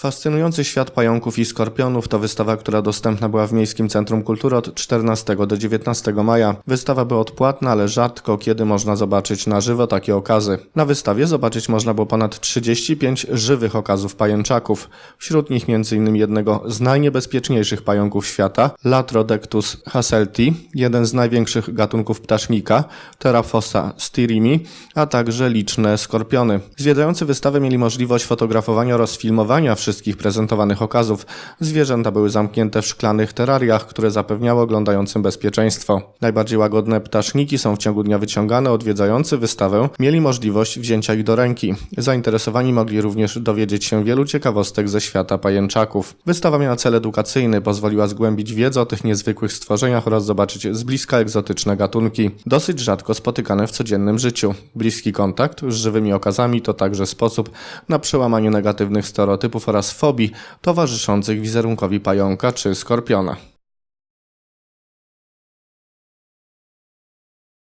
Fascynujący świat pająków i skorpionów to wystawa, która dostępna była w Miejskim Centrum Kultury od 14 do 19 maja. Wystawa była odpłatna, ale rzadko kiedy można zobaczyć na żywo takie okazy. Na wystawie zobaczyć można było ponad 35 żywych okazów pajęczaków. Wśród nich m.in. jednego z najniebezpieczniejszych pająków świata, Latrodectus hasselti, jeden z największych gatunków ptasznika, Terrafossa styrimi, a także liczne skorpiony. Zwiedzający wystawę mieli możliwość fotografowania oraz filmowania wszystkich prezentowanych okazów. Zwierzęta były zamknięte w szklanych terrariach, które zapewniały oglądającym bezpieczeństwo. Najbardziej łagodne ptaszniki są w ciągu dnia wyciągane. Odwiedzający wystawę mieli możliwość wzięcia ich do ręki. Zainteresowani mogli również dowiedzieć się wielu ciekawostek ze świata pajęczaków. Wystawa miała cel edukacyjny, pozwoliła zgłębić wiedzę o tych niezwykłych stworzeniach oraz zobaczyć z bliska egzotyczne gatunki, dosyć rzadko spotykane w codziennym życiu. Bliski kontakt z żywymi okazami to także sposób na przełamanie negatywnych stereotypów oraz fobii towarzyszących wizerunkowi pająka czy skorpiona.